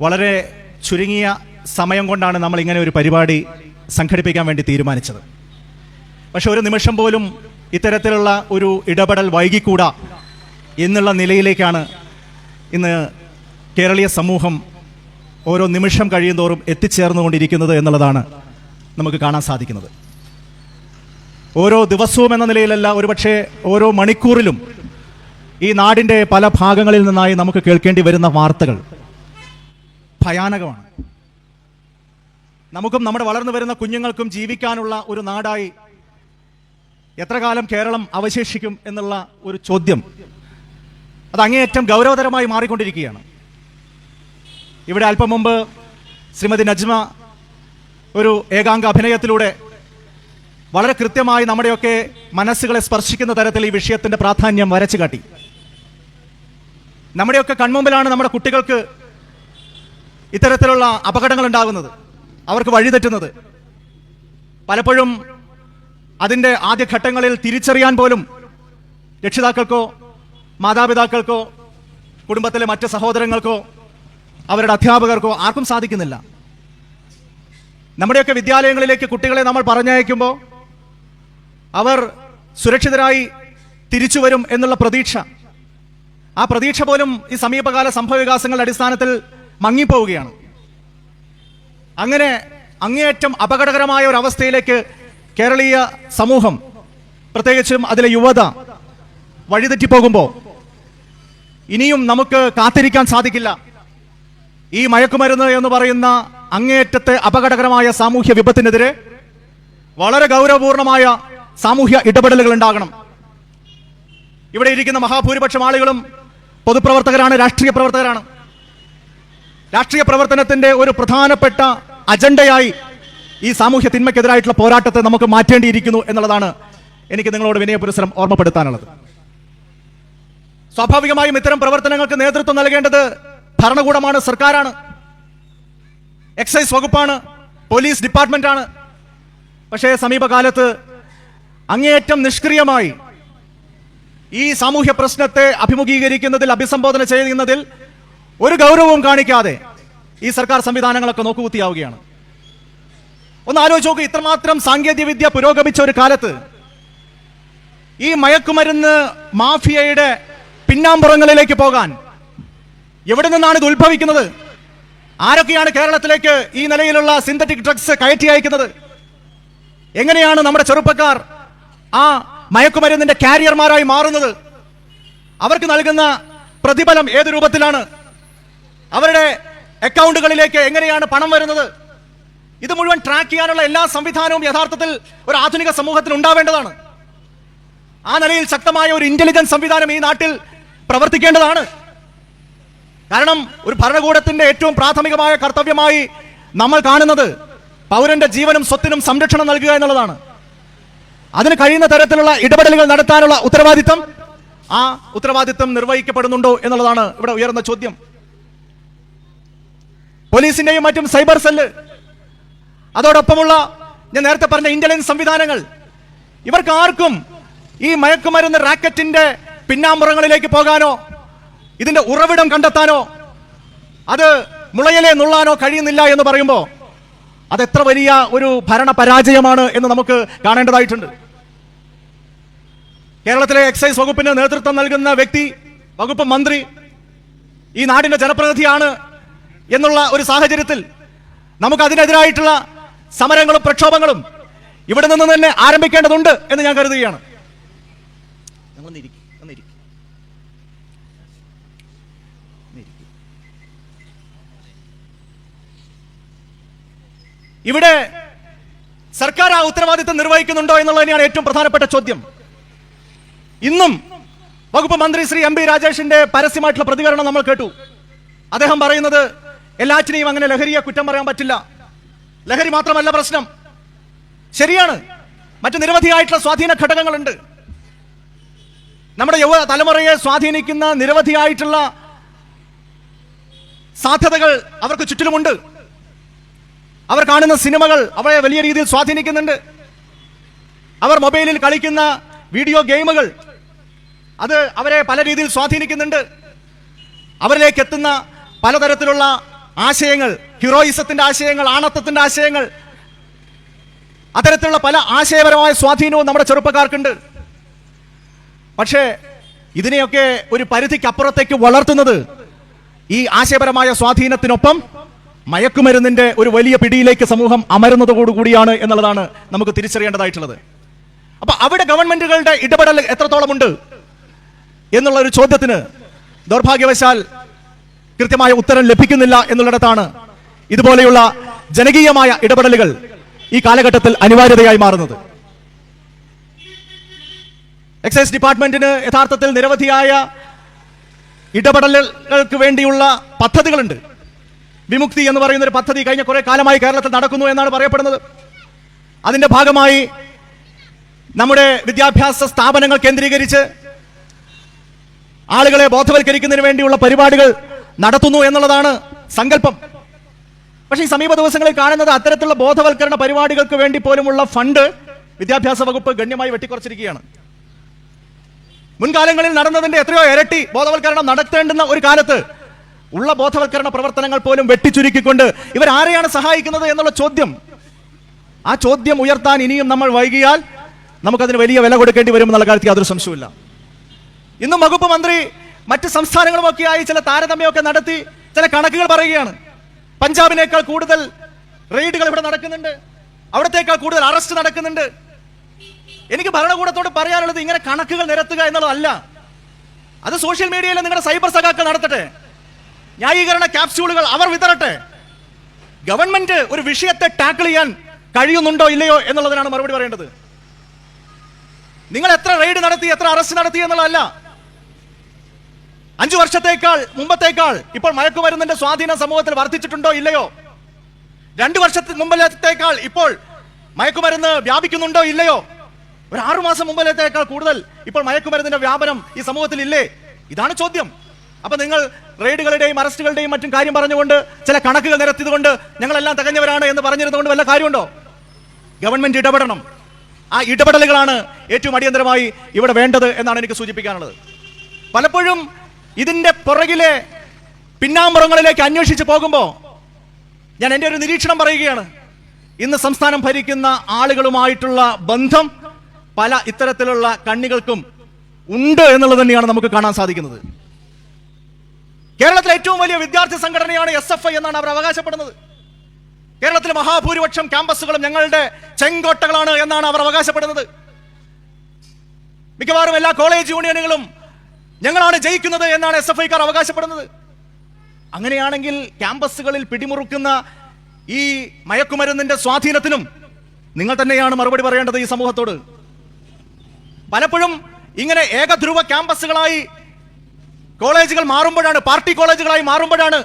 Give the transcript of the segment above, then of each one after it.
വളരെ ചുരുങ്ങിയ സമയം കൊണ്ടാണ് നമ്മൾ ഇങ്ങനെ ഒരു പരിപാടി സംഘടിപ്പിക്കാൻ വേണ്ടി തീരുമാനിച്ചത്. പക്ഷെ ഒരു നിമിഷം പോലും ഇത്തരത്തിലുള്ള ഒരു ഇടപെടൽ വൈകിക്കൂടാ എന്നുള്ള നിലയിലേക്കാണ് ഇന്ന് കേരളീയ സമൂഹം ഓരോ നിമിഷം കഴിയുന്തോറും എത്തിച്ചേർന്നുകൊണ്ടിരിക്കുന്നത് എന്നുള്ളതാണ് നമുക്ക് കാണാൻ സാധിക്കുന്നത്. ഓരോ ദിവസവും എന്ന നിലയിലല്ല ഒരുപക്ഷെ ഓരോ മണിക്കൂറിലും ഈ നാടിന്റെ പല ഭാഗങ്ങളിൽ നിന്നായി നമുക്ക് കേൾക്കേണ്ടി വരുന്ന വാർത്തകൾ. ഭയാനകമാണ്. നമുക്കും നമ്മുടെ വളർന്നു വരുന്ന കുഞ്ഞുങ്ങൾക്കും ജീവിക്കാനുള്ള ഒരു നാടായി എത്ര കാലം കേരളം അവശേഷിക്കും എന്നുള്ള ഒരു ചോദ്യം അത് അങ്ങേയറ്റം ഗൗരവതരമായി മാറിക്കൊണ്ടിരിക്കുകയാണ്. ഇവിടെ അല്പം മുമ്പ് ശ്രീമതി നജ്മ ഒരു ഏകാംഗ അഭിനയത്തിലൂടെ വളരെ കൃത്യമായി നമ്മുടെയൊക്കെ മനസ്സുകളെ സ്പർശിക്കുന്ന തരത്തിൽ ഈ വിഷയത്തിന്റെ പ്രാധാന്യം വരച്ചു കാട്ടി നമ്മുടെയൊക്കെ കൺമുമ്പിലാണ് നമ്മുടെ കുട്ടികൾക്ക് ഇത്തരത്തിലുള്ള അപകടങ്ങൾ ഉണ്ടാകുന്നത് അവർക്ക് വഴിതെറ്റുന്നത്. പലപ്പോഴും അതിന്റെ ആദ്യഘട്ടങ്ങളിൽ തിരിച്ചറിയാൻ പോലും രക്ഷിതാക്കൾക്കോ മാതാപിതാക്കൾക്കോ കുടുംബത്തിലെ മറ്റ് സഹോദരങ്ങൾക്കോ അവരുടെ അധ്യാപകർക്കോ ആർക്കും സാധിക്കുന്നില്ല. നമ്മുടെയൊക്കെ വിദ്യാലയങ്ങളിലേക്ക് കുട്ടികളെ നമ്മൾ പറഞ്ഞയക്കുമ്പോൾ അവർ സുരക്ഷിതരായി തിരിച്ചു വരും എന്നുള്ള പ്രതീക്ഷ. ആ പ്രതീക്ഷ പോലും ഈ സമീപകാല സംഭവവികാസങ്ങളുടെ അടിസ്ഥാനത്തിൽ മങ്ങിപ്പോവുകയാണ്. അങ്ങനെ അങ്ങേയറ്റം അപകടകരമായ ഒരു അവസ്ഥയിലേക്ക് കേരളീയ സമൂഹം പ്രത്യേകിച്ചും അതിലെ യുവത വഴിതെറ്റിപ്പോകുമ്പോൾ ഇനിയും നമുക്ക് കാത്തിരിക്കാൻ സാധിക്കില്ല. ഈ മയക്കുമരുന്ന് എന്ന് പറയുന്ന അങ്ങേയറ്റത്തെ അപകടകരമായ സാമൂഹ്യ വിപത്തിനെതിരെ വളരെ ഗൗരവപൂർണമായ സാമൂഹ്യ ഇടപെടലുകൾ ഉണ്ടാകണം. ഇവിടെ ഇരിക്കുന്ന മഹാഭൂരിപക്ഷം ആളുകളും പൊതുപ്രവർത്തകരാണ് രാഷ്ട്രീയ പ്രവർത്തകരാണ്. രാഷ്ട്രീയ പ്രവർത്തനത്തിന്റെ ഒരു പ്രധാനപ്പെട്ട അജണ്ടയായി ഈ സാമൂഹ്യ തിന്മയ്ക്കെതിരായിട്ടുള്ള പോരാട്ടത്തെ നമുക്ക് മാറ്റേണ്ടിയിരിക്കുന്നു എന്നുള്ളതാണ് എനിക്ക് നിങ്ങളോട് വിനയ പുരസരം ഓർമ്മപ്പെടുത്താനുള്ളത്. സ്വാഭാവികമായും ഇത്തരം പ്രവർത്തനങ്ങൾക്ക് നേതൃത്വം നൽകേണ്ടത് ഭരണകൂടമാണ് സർക്കാരാണ്. എക്സൈസ് വകുപ്പാണ് പോലീസ് ഡിപ്പാർട്ട്മെന്റാണ്. പക്ഷേ സമീപകാലത്ത് അങ്ങേയറ്റം നിഷ്ക്രിയമായി ഈ സാമൂഹ്യ പ്രശ്നത്തെ അഭിമുഖീകരിക്കുന്നതിൽ അഭിസംബോധന ചെയ്യുന്നതിൽ ഒരു ഗൗരവവും കാണിക്കാതെ ഈ സർക്കാർ സംവിധാനങ്ങളൊക്കെ നോക്കുകുത്തിയാവുകയാണ്. ഒന്ന് ആലോചിച്ച് നോക്കുക ഇത്രമാത്രം സാങ്കേതികവിദ്യ പുരോഗമിച്ച ഒരു കാലത്ത് ഈ മയക്കുമരുന്ന് മാഫിയയുടെ പിന്നാമ്പുറങ്ങളിലേക്ക് പോകാൻ എവിടെ നിന്നാണ് ഇത് ഉത്ഭവിക്കുന്നത്? ആരൊക്കെയാണ് കേരളത്തിലേക്ക് ഈ നിലയിലുള്ള സിന്തറ്റിക് ഡ്രഗ്സ് കയറ്റി അയക്കുന്നത്? എങ്ങനെയാണ് നമ്മുടെ ചെറുപ്പക്കാർ ആ മയക്കുമരുന്നിന്റെ കാരിയർമാരായി മാറുന്നത്? അവർക്ക് നൽകുന്ന പ്രതിഫലം ഏത് രൂപത്തിലാണ്? അവരുടെ അക്കൗണ്ടുകളിലേക്ക് എങ്ങനെയാണ് പണം വരുന്നത്? ഇത് മുഴുവൻ ട്രാക്ക് ചെയ്യാനുള്ള എല്ലാ സംവിധാനവും യഥാർത്ഥത്തിൽ ഒരു ആധുനിക സമൂഹത്തിൽ ഉണ്ടാവേണ്ടതാണ്. ആ നിലയിൽ ശക്തമായ ഒരു ഇന്റലിജൻസ് സംവിധാനം ഈ നാട്ടിൽ പ്രവർത്തിക്കേണ്ടതാണ്. കാരണം ഒരു ഭരണകൂടത്തിന്റെ ഏറ്റവും പ്രാഥമികമായ കർത്തവ്യമായി നമ്മൾ കാണുന്നത് പൗരന്റെ ജീവനും സ്വത്തിനും സംരക്ഷണം നൽകുക എന്നുള്ളതാണ്. അതിന് കഴിയുന്ന തരത്തിലുള്ള ഇടപെടലുകൾ നടത്താനുള്ള ഉത്തരവാദിത്തം ആ ഉത്തരവാദിത്തം നിർവഹിക്കപ്പെടുന്നുണ്ടോ എന്നുള്ളതാണ് ഇവിടെ ഉയർന്ന ചോദ്യം. പോലീസിന്റെയും മറ്റും സൈബർ സെല്ല്. അതോടൊപ്പമുള്ള ഞാൻ നേരത്തെ പറഞ്ഞ ഇന്റലിജൻസ് സംവിധാനങ്ങൾ. ഇവർക്ക് ആർക്കും ഈ മയക്കുമരുന്ന് റാക്കറ്റിന്റെ പിന്നാമ്പുറങ്ങളിലേക്ക് പോകാനോ ഇതിന്റെ ഉറവിടം കണ്ടെത്താനോ അത് മുളയിലെ നുള്ളാനോ കഴിയുന്നില്ല എന്ന് പറയുമ്പോൾ അത് എത്ര വലിയ ഒരു ഭരണ പരാജയമാണ് എന്ന് നമുക്ക് കാണേണ്ടതായിട്ടുണ്ട്. കേരളത്തിലെ എക്സൈസ് വകുപ്പിന് നേതൃത്വം നൽകുന്ന വ്യക്തി വകുപ്പ് മന്ത്രി ഈ നാടിന്റെ ജനപ്രതിനിധിയാണ് എന്നുള്ള ഒരു സാഹചര്യത്തിൽ നമുക്ക് അതിനെതിരായിട്ടുള്ള സമരങ്ങളും പ്രക്ഷോഭങ്ങളും ഇവിടെ നിന്ന് തന്നെ ആരംഭിക്കേണ്ടതുണ്ട് എന്ന് ഞാൻ കരുതുകയാണ്. ഇവിടെ സർക്കാർ ആ ഉത്തരവാദിത്തം നിർവഹിക്കുന്നുണ്ടോ എന്നുള്ള തന്നെയാണ് ഏറ്റവും പ്രധാനപ്പെട്ട ചോദ്യം. ഇന്നും വകുപ്പ് മന്ത്രി ശ്രീ എം പി രാജേഷിന്റെ പരസ്യമായിട്ടുള്ള പ്രതികരണം നമ്മൾ കേട്ടു. അദ്ദേഹം പറയുന്നത് എല്ലാറ്റിനെയും അങ്ങനെ ലഹരിയെ കുറ്റം പറയാൻ പറ്റില്ല. ലഹരി മാത്രമല്ല പ്രശ്നം. ശരിയാണ്. മറ്റു നിരവധിയായിട്ടുള്ള സ്വാധീന ഘടകങ്ങളുണ്ട്. നമ്മുടെ യുവ തലമുറയെ സ്വാധീനിക്കുന്ന നിരവധിയായിട്ടുള്ള സാധ്യതകൾ അവർക്ക് ചുറ്റിലുമുണ്ട്. അവർ കാണുന്ന സിനിമകൾ അവരെ വലിയ രീതിയിൽ സ്വാധീനിക്കുന്നുണ്ട്. അവർ മൊബൈലിൽ കളിക്കുന്ന വീഡിയോ ഗെയിമുകൾ അത് അവരെ പല രീതിയിൽ സ്വാധീനിക്കുന്നുണ്ട്. അവരിലേക്ക് എത്തുന്ന പലതരത്തിലുള്ള ആശയങ്ങൾ ഹീറോയിസത്തിന്റെ ആശയങ്ങൾ ആണത്വത്തിന്റെ ആശയങ്ങൾ. അത്തരത്തിലുള്ള പല ആശയപരമായ സ്വാധീനവും നമ്മുടെ ചെറുപ്പക്കാർക്കുണ്ട്. പക്ഷേ ഇതിനെയൊക്കെ ഒരു പരിധിക്കപ്പുറത്തേക്ക് വളർത്തുന്നത് ഈ ആശയപരമായ സ്വാധീനത്തിനൊപ്പം മയക്കുമരുന്നിന്റെ ഒരു വലിയ പിടിയിലേക്ക് സമൂഹം അമരുന്നതോടുകൂടിയാണ് എന്നുള്ളതാണ് നമുക്ക് തിരിച്ചറിയേണ്ടതായിട്ടുള്ളത്. അപ്പൊ അവിടെ ഗവൺമെന്റുകളുടെ ഇടപെടൽ എത്രത്തോളമുണ്ട് എന്നുള്ള ഒരു ചോദ്യത്തിന് ദൗർഭാഗ്യവശാൽ കൃത്യമായ ഉത്തരം ലഭിക്കുന്നില്ല എന്നുള്ളിടത്താണ് ഇതുപോലെയുള്ള ജനകീയമായ ഇടപെടലുകൾ ഈ കാലഘട്ടത്തിൽ അനിവാര്യതയായി മാറുന്നത്. എക്സൈസ് ഡിപ്പാർട്ട്മെന്റിന് യഥാർത്ഥത്തിൽ നിരവധിയായ ഇടപെടലുകൾക്ക് വേണ്ടിയുള്ള പദ്ധതികളുണ്ട്. വിമുക്തി എന്ന് പറയുന്ന ഒരു പദ്ധതി കഴിഞ്ഞ കുറെ കാലമായി കേരളത്തിൽ നടക്കുന്നു എന്നാണ് പറയപ്പെടുന്നത്. അതിന്റെ ഭാഗമായി നമ്മുടെ വിദ്യാഭ്യാസ സ്ഥാപനങ്ങൾ കേന്ദ്രീകരിച്ച് ആളുകളെ ബോധവൽക്കരിക്കുന്നതിന് വേണ്ടിയുള്ള പരിപാടികൾ നടത്തുന്നു എന്നുള്ളതാണ് സങ്കല്പം. പക്ഷേ ഈ സമീപ ദിവസങ്ങളിൽ കാണുന്നത് അത്തരത്തിലുള്ള ബോധവൽക്കരണ പരിപാടികൾക്ക് വേണ്ടി പോലുമുള്ള ഫണ്ട് വിദ്യാഭ്യാസ വകുപ്പ് ഗണ്യമായി വെട്ടിക്കുറച്ചിരിക്കുകയാണ്. മുൻകാലങ്ങളിൽ നടന്നതിന്റെ എത്രയോ ഇരട്ടി ബോധവൽക്കരണം നടത്തേണ്ടുന്ന ഒരു കാലത്ത് ഉള്ള ബോധവൽക്കരണ പ്രവർത്തനങ്ങൾ പോലും വെട്ടിച്ചുരുക്കിക്കൊണ്ട് ഇവർ ആരെയാണ് സഹായിക്കുന്നത് എന്നുള്ള ചോദ്യം. ആ ചോദ്യം ഉയർത്താൻ ഇനിയും നമ്മൾ വൈകിയാൽ നമുക്കതിന് വലിയ വില കൊടുക്കേണ്ടി വരുമെന്നുള്ള കാര്യത്തിൽ യാതൊരു സംശയമില്ല ഇന്നും വകുപ്പ് മന്ത്രി മറ്റ് സംസ്ഥാനങ്ങളുമൊക്കെയായി ചില താരതമ്യമൊക്കെ നടത്തി ചില കണക്കുകൾ പറയുകയാണ്. പഞ്ചാബിനേക്കാൾ കൂടുതൽ റെയ്ഡുകൾ ഇവിടെ നടക്കുന്നുണ്ട്. അവിടത്തേക്കാൾ കൂടുതൽ അറസ്റ്റ് നടക്കുന്നുണ്ട്. എനിക്ക് ഭരണകൂടത്തോട് പറയാനുള്ളത് ഇങ്ങനെ കണക്കുകൾ നിരത്തുക എന്നുള്ളതല്ല അത് സോഷ്യൽ മീഡിയയിൽ നിങ്ങളുടെ സൈബർ സഖാക്കൾ നടത്തട്ടെ. ന്യായീകരണ ക്യാപ്സ്യൂളുകൾ അവർ വിതരട്ടെ ഗവൺമെന്റ് ഒരു വിഷയത്തെ ടാക്കിൾ ചെയ്യാൻ കഴിയുന്നുണ്ടോ ഇല്ലയോ എന്നുള്ളതിനാണ് മറുപടി പറയേണ്ടത്. നിങ്ങൾ എത്ര റെയ്ഡ് നടത്തി എത്ര അറസ്റ്റ് നടത്തി എന്നുള്ളതല്ല. അഞ്ചു വർഷത്തേക്കാൾ മുമ്പത്തേക്കാൾ ഇപ്പോൾ മയക്കുമരുന്നിന്റെ സ്വാധീനം സമൂഹത്തിൽ വർദ്ധിച്ചിട്ടുണ്ടോ ഇല്ലയോ? രണ്ടു വർഷത്തിന് മുമ്പിലത്തേക്കാൾ ഇപ്പോൾ മയക്കുമരുന്ന് വ്യാപിക്കുന്നുണ്ടോ ഇല്ലയോ? ഒരു ആറു മാസം മുമ്പിലത്തേക്കാൾ കൂടുതൽ ഇപ്പോൾ മയക്കുമരുന്നിന്റെ വ്യാപനം ഈ സമൂഹത്തിൽ ഇല്ലേ? ഇതാണ് ചോദ്യം. അപ്പൊ നിങ്ങൾ റെയ്ഡുകളുടെയും അറസ്റ്റുകളുടെയും മറ്റും കാര്യം പറഞ്ഞുകൊണ്ട് ചില കണക്കുകൾ നിരത്തിയതുകൊണ്ട് ഞങ്ങളെല്ലാം തികഞ്ഞവരാണ് എന്ന് പറഞ്ഞിരുന്നുകൊണ്ട് വല്ല കാര്യമുണ്ടോ? ഗവൺമെന്റ് ഇടപെടണം. ആ ഇടപെടലുകളാണ് ഏറ്റവും അടിയന്തരമായി ഇവിടെ വേണ്ടത് എന്നാണ് എനിക്ക് സൂചിപ്പിക്കാനുള്ളത്. പലപ്പോഴും ഇതിന്റെ പുറകിലെ പിന്നാമ്പുറങ്ങളിലേക്ക് അന്വേഷിച്ച് പോകുമ്പോൾ ഞാൻ എന്റെ ഒരു നിരീക്ഷണം പറയുകയാണ്. ഇന്ന് സംസ്ഥാനം ഭരിക്കുന്ന ആളുകളുമായിട്ടുള്ള ബന്ധം പല ഇത്തരത്തിലുള്ള കണ്ണികൾക്കും ഉണ്ട് എന്നുള്ളത് തന്നെയാണ് നമുക്ക് കാണാൻ സാധിക്കുന്നത്. കേരളത്തിലെ ഏറ്റവും വലിയ വിദ്യാർത്ഥി സംഘടനയാണ് എസ് എഫ് ഐ എന്നാണ് അവർ അവകാശപ്പെടുന്നത്. കേരളത്തിലെ മഹാഭൂരിപക്ഷം ക്യാമ്പസുകളും ഞങ്ങളുടെ ചെങ്കോട്ടകളാണ് എന്നാണ് അവർ അവകാശപ്പെടുന്നത്. മിക്കവാറും എല്ലാ കോളേജ് യൂണിയനുകളും ഞങ്ങളാണ് ജയിക്കുന്നത് എന്നാണ് എസ് എഫ് ഐക്കാർ അവകാശപ്പെടുന്നത്. അങ്ങനെയാണെങ്കിൽ ക്യാമ്പസുകളിൽ പിടിമുറുക്കുന്ന ഈ മയക്കുമരുന്നിന്റെ സ്വാധീനത്തിനും നിങ്ങൾ തന്നെയാണ് മറുപടി പറയേണ്ടത് ഈ സമൂഹത്തോട്. പലപ്പോഴും ഇങ്ങനെ ഏകധ്രുവ ക്യാമ്പസുകളായി കോളേജുകൾ മാറുമ്പോഴാണ് പാർട്ടി കോളേജുകളായി മാറുമ്പോഴാണ്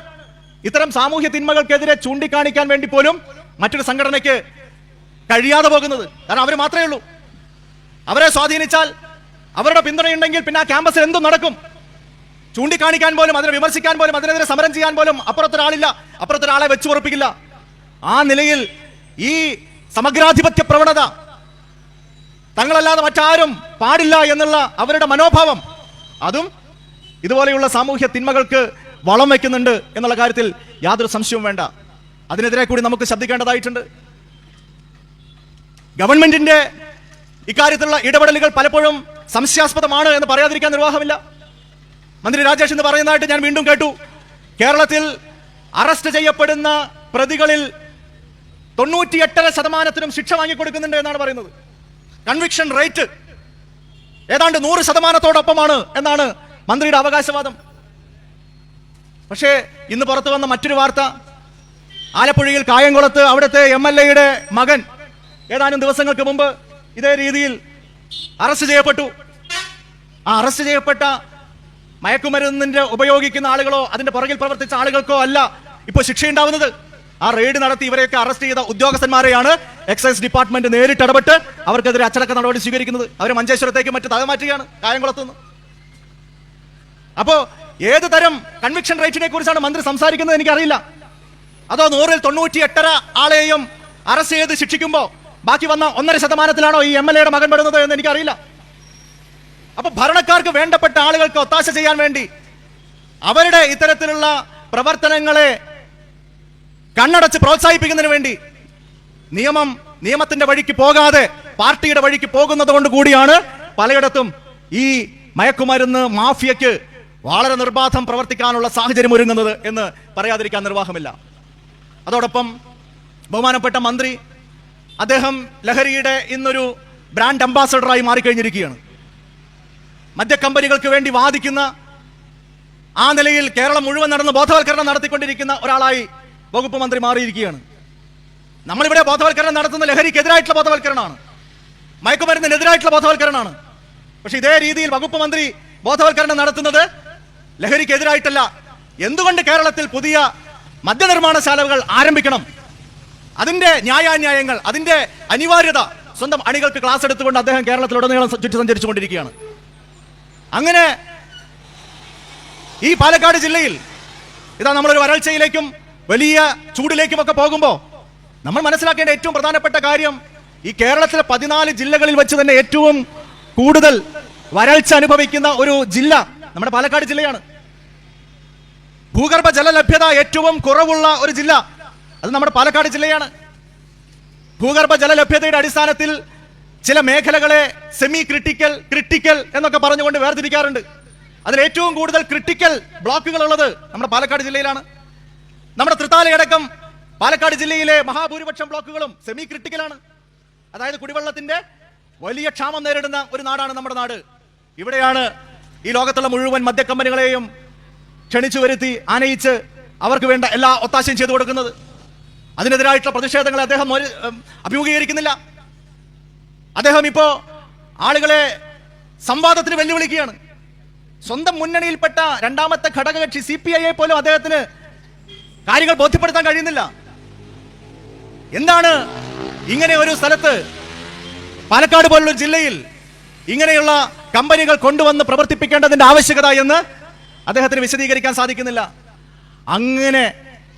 ഇത്തരം സാമൂഹ്യ തിന്മകൾക്കെതിരെ ചൂണ്ടിക്കാണിക്കാൻ വേണ്ടി പോലും മറ്റൊരു സംഘടനയ്ക്ക് കഴിയാതെ പോകുന്നത്. കാരണം അവർ മാത്രമേ ഉള്ളൂ. അവരെ സ്വാധീനിച്ചാൽ അവരുടെ പിന്തുണയുണ്ടെങ്കിൽ പിന്നെ ആ ക്യാമ്പസിൽ എന്തും നടക്കും? ചൂണ്ടിക്കാണിക്കാൻ പോലും അതിനെ വിമർശിക്കാൻ പോലും അതിനെതിരെ സമരം ചെയ്യാൻ പോലും അപ്പുറത്തൊരാളില്ല. അപ്പുറത്തൊരാളെ വെച്ചു ഉറപ്പിക്കില്ല. ആ നിലയിൽ ഈ സമഗ്രാധിപത്യ പ്രവണത തങ്ങളല്ലാതെ മറ്റാരും പാടില്ല എന്നുള്ള അവരുടെ മനോഭാവം അതും ഇതുപോലെയുള്ള സാമൂഹ്യ തിന്മകൾക്ക് വളം വയ്ക്കുന്നുണ്ട് എന്നുള്ള കാര്യത്തിൽ യാതൊരു സംശയവും വേണ്ട. അതിനെതിരെ കൂടി നമുക്ക് ശ്രദ്ധിക്കേണ്ടതായിട്ടുണ്ട്. ഗവൺമെന്റിന്റെ ഇക്കാര്യത്തിലുള്ള ഇടപെടലുകൾ പലപ്പോഴും സംശയാസ്പദമാണ് എന്ന് പറയാതിരിക്കാൻ നിർവാഹമില്ല. മന്ത്രി രാജേഷ് എന്ന് പറയുന്നതായിട്ട് ഞാൻ വീണ്ടും കേട്ടു. കേരളത്തിൽ അറസ്റ്റ് ചെയ്യപ്പെടുന്ന പ്രതികളിൽ തൊണ്ണൂറ്റി എട്ടര ശതമാനത്തിനും ശിക്ഷ വാങ്ങിക്കൊടുക്കുന്നുണ്ട് എന്നാണ് പറയുന്നത്. കൺവിക്ഷൻ റേറ്റ് ഏതാണ്ട് നൂറ് ശതമാനത്തോടൊപ്പമാണ് എന്നാണ് മന്ത്രിയുടെ അവകാശവാദം. പക്ഷേ ഇന്ന് പുറത്തു വന്ന മറ്റൊരു വാർത്ത. ആലപ്പുഴയിൽ കായംകുളത്ത് അവിടുത്തെ എം എൽ എയുടെ മകൻ. ഏതാനും ദിവസങ്ങൾക്ക് മുമ്പ് ഇതേ രീതിയിൽ അറസ്റ്റ് ചെയ്യപ്പെട്ടു. ആ അറസ്റ്റ് ചെയ്യപ്പെട്ട മയക്കുമരുന്നിന്റെ ഉപയോഗിക്കുന്ന ആളുകളോ അതിന്റെ പുറകിൽ പ്രവർത്തിച്ച ആളുകൾക്കോ അല്ല ഇപ്പോൾ ശിക്ഷയുണ്ടാവുന്നത്. ആ റെയ്ഡ് നടത്തി ഇവരെയൊക്കെ അറസ്റ്റ് ചെയ്ത ഉദ്യോഗസ്ഥന്മാരെയാണ് എക്സൈസ് ഡിപ്പാർട്ട്മെന്റ് നേരിട്ട് ഇടപെട്ട് അവർക്കെതിരെ അച്ചടക്ക നടപടി സ്വീകരിക്കുന്നത്. അവർ മഞ്ചേശ്വരത്തേക്ക് മറ്റ് തകമാറ്റുകയാണ് കായംകുളത്തുനിന്ന് അപ്പോ ഏത് തരം കൺവിക്ഷൻ റേറ്റിനെ കുറിച്ചാണ് മന്ത്രി സംസാരിക്കുന്നത് എനിക്കറിയില്ല. അതോ നൂറിൽ തൊണ്ണൂറ്റി എട്ടര ആളെയും അറസ്റ്റ് ചെയ്ത് ശിക്ഷിക്കുമ്പോൾ ബാക്കി വന്ന ഒന്നര ശതമാനത്തിലാണോ ഈ എം എൽ എയുടെ മകൻ പെടുന്നത് എന്ന് എനിക്കറിയില്ല. അപ്പൊ ഭരണക്കാർക്ക് വേണ്ടപ്പെട്ട ആളുകൾക്ക് ഒത്താശ ചെയ്യാൻ വേണ്ടി അവരുടെ ഇത്തരത്തിലുള്ള പ്രവർത്തനങ്ങളെ കണ്ണടച്ച് പ്രോത്സാഹിപ്പിക്കുന്നതിന് വേണ്ടി നിയമം നിയമത്തിന്റെ വഴിക്ക് പോകാതെ പാർട്ടിയുടെ വഴിക്ക് പോകുന്നത് കൊണ്ട് കൂടിയാണ് പലയിടത്തും ഈ മയക്കുമരുന്ന് മാഫിയക്ക് വളരെ നിർബാധം പ്രവർത്തിക്കാനുള്ള സാഹചര്യം ഒരുങ്ങുന്നത് എന്ന് പറയാതിരിക്കാൻ നിർവാഹമില്ല. അതോടൊപ്പം ബഹുമാനപ്പെട്ട മന്ത്രി അദ്ദേഹം ലഹരിയുടെ ഇന്നൊരു ബ്രാൻഡ് അംബാസഡറായി മാറിക്കഴിഞ്ഞിരിക്കുകയാണ്. മദ്യക്കമ്പനികൾക്ക് വേണ്ടി വാദിക്കുന്ന ആ നിലയിൽ കേരളം മുഴുവൻ നടന്ന് ബോധവൽക്കരണം നടത്തിക്കൊണ്ടിരിക്കുന്ന ഒരാളായി വകുപ്പ് മന്ത്രി മാറിയിരിക്കുകയാണ്. നമ്മളിവിടെ ബോധവൽക്കരണം നടത്തുന്ന ലഹരിക്കെതിരായിട്ടുള്ള ബോധവൽക്കരണമാണ്. മയക്കുമരുന്നിനെതിരായിട്ടുള്ള ബോധവൽക്കരണമാണ്. പക്ഷെ ഇതേ രീതിയിൽ വകുപ്പ് മന്ത്രി ബോധവൽക്കരണം നടത്തുന്നത് ലഹരിക്കെതിരായിട്ടല്ല. എന്തുകൊണ്ട് കേരളത്തിൽ പുതിയ മദ്യനിർമ്മാണശാലകൾ ആരംഭിക്കണം? അതിന്റെ ന്യായാന്യായങ്ങൾ അതിന്റെ അനിവാര്യത സ്വന്തം അണികൾക്ക് ക്ലാസ് എടുത്തുകൊണ്ട് അദ്ദേഹം കേരളത്തിലുടനീളം ചുറ്റി സഞ്ചരിച്ചുകൊണ്ടിരിക്കുകയാണ്. അങ്ങനെ ഈ പാലക്കാട് ജില്ലയിൽ ഇതാ നമ്മളൊരു വരൾച്ചയിലേക്കും വലിയ ചൂടിലേക്കും ഒക്കെ പോകുമ്പോൾ നമ്മൾ മനസ്സിലാക്കേണ്ട ഏറ്റവും പ്രധാനപ്പെട്ട കാര്യം ഈ കേരളത്തിലെ പതിനാല് ജില്ലകളിൽ വെച്ച് തന്നെ ഏറ്റവും കൂടുതൽ വരൾച്ച അനുഭവിക്കുന്ന ഒരു ജില്ല നമ്മുടെ പാലക്കാട് ജില്ലയാണ്. ഭൂഗർഭ ജല ലഭ്യത ഏറ്റവും കുറവുള്ള ഒരു ജില്ല അത് നമ്മുടെ പാലക്കാട് ജില്ലയാണ്. ഭൂഗർഭ ജല ലഭ്യതയുടെ അടിസ്ഥാനത്തിൽ ചില മേഖലകളെ സെമി ക്രിട്ടിക്കൽ ക്രിട്ടിക്കൽ എന്നൊക്കെ പറഞ്ഞുകൊണ്ട് വേർതിരിക്കാറുണ്ട്. അതിൽ ഏറ്റവും കൂടുതൽ ക്രിട്ടിക്കൽ ബ്ലോക്കുകൾ ഉള്ളത് നമ്മുടെ പാലക്കാട് ജില്ലയിലാണ്. നമ്മുടെ തൃത്താലയടക്കം പാലക്കാട് ജില്ലയിലെ മഹാഭൂരിപക്ഷം ബ്ലോക്കുകളും സെമി ക്രിട്ടിക്കലാണ് അതായത് കുടിവെള്ളത്തിന്റെ വലിയ ക്ഷാമം നേരിടുന്ന ഒരു നാടാണ് നമ്മുടെ നാട്. ഇവിടെയാണ് ഈ ലോകത്തുള്ള മുഴുവൻ മദ്യക്കമ്പനികളെയും ക്ഷണിച്ചു വരുത്തി ആനയിച്ച് അവർക്ക് വേണ്ട എല്ലാ ഒത്താശയും ചെയ്തു കൊടുക്കുന്നത്. അതിനെതിരായിട്ടുള്ള പ്രതിഷേധങ്ങൾ അദ്ദേഹം അഭിമുഖീകരിക്കുന്നില്ല. അദ്ദേഹം ഇപ്പോ ആളുകളെ സംവാദത്തിന് വെല്ലുവിളിക്കുകയാണ്. സ്വന്തം മുന്നണിയിൽപ്പെട്ട രണ്ടാമത്തെ ഘടകകക്ഷി സി പി ഐയെ പോലും അദ്ദേഹത്തിന് കാര്യങ്ങൾ ബോധ്യപ്പെടുത്താൻ കഴിയുന്നില്ല. എന്താണ് ഇങ്ങനെ ഒരു സ്ഥലത്ത് പാലക്കാട് പോലുള്ള ജില്ലയിൽ ഇങ്ങനെയുള്ള കമ്പനികൾ കൊണ്ടുവന്ന് പ്രവർത്തിപ്പിക്കേണ്ടതിന്റെ ആവശ്യകത എന്ന് അദ്ദേഹത്തിന് വിശദീകരിക്കാൻ സാധിക്കുന്നില്ല. അങ്ങനെ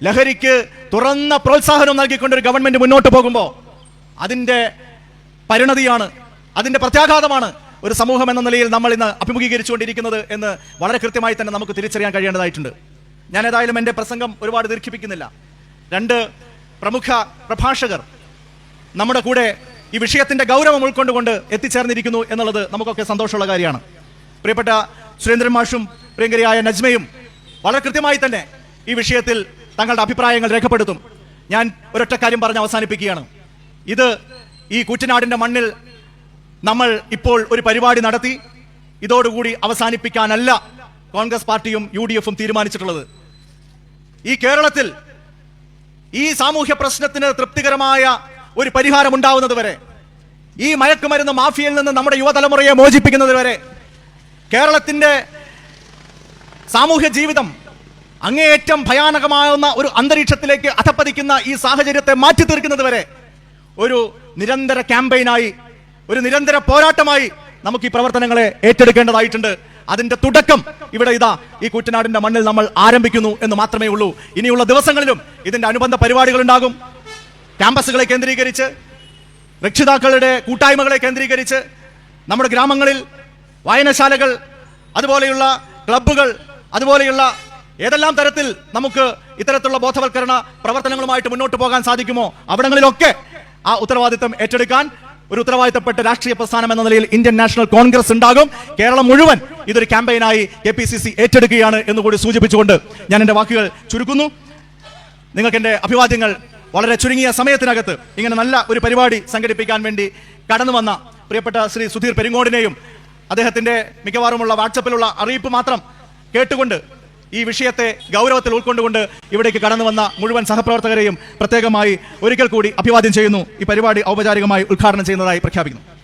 ലഹരിക്ക് തുറന്ന പ്രോത്സാഹനം നൽകിക്കൊണ്ട് ഒരു ഗവൺമെന്റ് മുന്നോട്ട് പോകുമ്പോൾ അതിന്റെ പരിണതിയാണ് അതിന്റെ പ്രത്യാഘാതമാണ് ഒരു സമൂഹം എന്ന നിലയിൽ നമ്മൾ ഇന്ന് അഭിമുഖീകരിച്ചുകൊണ്ടിരിക്കുന്നത് എന്ന് വളരെ കൃത്യമായി തന്നെ നമുക്ക് തിരിച്ചറിയാൻ കഴിയേണ്ടതായിട്ടുണ്ട്. ഞാൻ ഏതായാലും എന്റെ പ്രസംഗം ഒരുപാട് ദീർഘിപ്പിക്കുന്നില്ല. രണ്ട് പ്രമുഖ പ്രഭാഷകർ നമ്മുടെ കൂടെ ഈ വിഷയത്തിന്റെ ഗൗരവം ഉൾക്കൊണ്ടുകൊണ്ട് എത്തിച്ചേർന്നിരിക്കുന്നു എന്നുള്ളത് നമുക്കൊക്കെ സന്തോഷമുള്ള കാര്യമാണ്. പ്രിയപ്പെട്ട സുരേന്ദ്രൻ മാഷും പ്രിയങ്കരിയായ നജ്മയും വളരെ കൃത്യമായി തന്നെ ഈ വിഷയത്തിൽ തങ്ങളുടെ അഭിപ്രായങ്ങൾ രേഖപ്പെടുത്തും. ഞാൻ ഒരൊറ്റ കാര്യം പറഞ്ഞ് അവസാനിപ്പിക്കുകയാണ്. ഇത് ഈ കുറ്റനാടിന്റെ മണ്ണിൽ നമ്മൾ ഇപ്പോൾ ഒരു പരിപാടി നടത്തി. ഇതോടുകൂടി അവസാനിപ്പിക്കാനല്ല കോൺഗ്രസ് പാർട്ടിയും യു ഡി എഫും തീരുമാനിച്ചിട്ടുള്ളത്. ഈ കേരളത്തിൽ ഈ സാമൂഹ്യ പ്രശ്നത്തിന് തൃപ്തികരമായ ഒരു പരിഹാരം ഉണ്ടാവുന്നത് വരെ ഈ മയക്കുമരുന്ന് മാഫിയയിൽ നിന്ന് നമ്മുടെ യുവതലമുറയെ മോചിപ്പിക്കുന്നത് വരെ കേരളത്തിന്റെ സാമൂഹ്യ ജീവിതം അങ്ങേയറ്റം ഭയാനകമാകുന്ന ഒരു അന്തരീക്ഷത്തിലേക്ക് അധപ്പതിക്കുന്ന ഈ സാഹചര്യത്തെ മാറ്റി തീർക്കുന്നത് വരെ ഒരു നിരന്തര ക്യാമ്പയിനായി ഒരു നിരന്തര പോരാട്ടമായി നമുക്ക് ഈ പ്രവർത്തനങ്ങളെ ഏറ്റെടുക്കേണ്ടതായിട്ടുണ്ട്. അതിന്റെ തുടക്കം ഇവിടെ ഇതാ ഈ കുട്ടനാടിന്റെ മണ്ണിൽ നമ്മൾ ആരംഭിക്കുന്നു എന്ന് മാത്രമേ ഉള്ളൂ. ഇനിയുള്ള ദിവസങ്ങളിലും ഇതിന്റെ അനുബന്ധ പരിപാടികൾ ഉണ്ടാകും ക്യാമ്പസുകളെ കേന്ദ്രീകരിച്ച് രക്ഷിതാക്കളുടെ കൂട്ടായ്മകളെ കേന്ദ്രീകരിച്ച് നമ്മുടെ ഗ്രാമങ്ങളിൽ വായനശാലകൾ അതുപോലെയുള്ള ക്ലബ്ബുകൾ അതുപോലെയുള്ള ഏതെല്ലാം തരത്തിൽ നമുക്ക് ഇത്തരത്തിലുള്ള ബോധവൽക്കരണ പ്രവർത്തനങ്ങളുമായിട്ട് മുന്നോട്ട് പോകാൻ സാധിക്കുമോ അവിടങ്ങളിലൊക്കെ ആ ഉത്തരവാദിത്തം ഏറ്റെടുക്കാൻ ഒരു ഉത്തരവാദിത്തപ്പെട്ട രാഷ്ട്രീയ പ്രസ്ഥാനം എന്ന നിലയിൽ ഇന്ത്യൻ നാഷണൽ കോൺഗ്രസ് ഉണ്ടാകും. കേരളം മുഴുവൻ ഇതൊരു ക്യാമ്പയിനായി കെ പി സി സി ഏറ്റെടുക്കുകയാണ് എന്നുകൂടി സൂചിപ്പിച്ചുകൊണ്ട് ഞാൻ എന്റെ വാക്കുകൾ ചുരുക്കുന്നു. നിങ്ങൾക്ക് എന്റെ അഭിവാദ്യങ്ങൾ വളരെ ചുരുങ്ങിയ സമയത്തിനകത്ത് ഇങ്ങനെ നല്ല ഒരു പരിപാടി സംഘടിപ്പിക്കാൻ വേണ്ടി കടന്നു വന്ന പ്രിയപ്പെട്ട ശ്രീ സുധീർ പെരിങ്ങോടിനെയും അദ്ദേഹത്തിന്റെ മിക്കവാറുമുള്ള വാട്സപ്പിലുള്ള അറിയിപ്പ് മാത്രം കേട്ടുകൊണ്ട് ഈ വിഷയത്തെ ഗൗരവത്തിൽ ഉൾക്കൊണ്ടുകൊണ്ട് ഇവിടേക്ക് കടന്നു വന്ന മുഴുവൻ സഹപ്രവർത്തകരെയും പ്രത്യേകമായി ഒരിക്കൽ കൂടി അഭിവാദ്യം ചെയ്യുന്നു. ഈ പരിപാടി ഔപചാരികമായി ഉദ്ഘാടനം ചെയ്യുന്നതായി പ്രഖ്യാപിക്കുന്നു.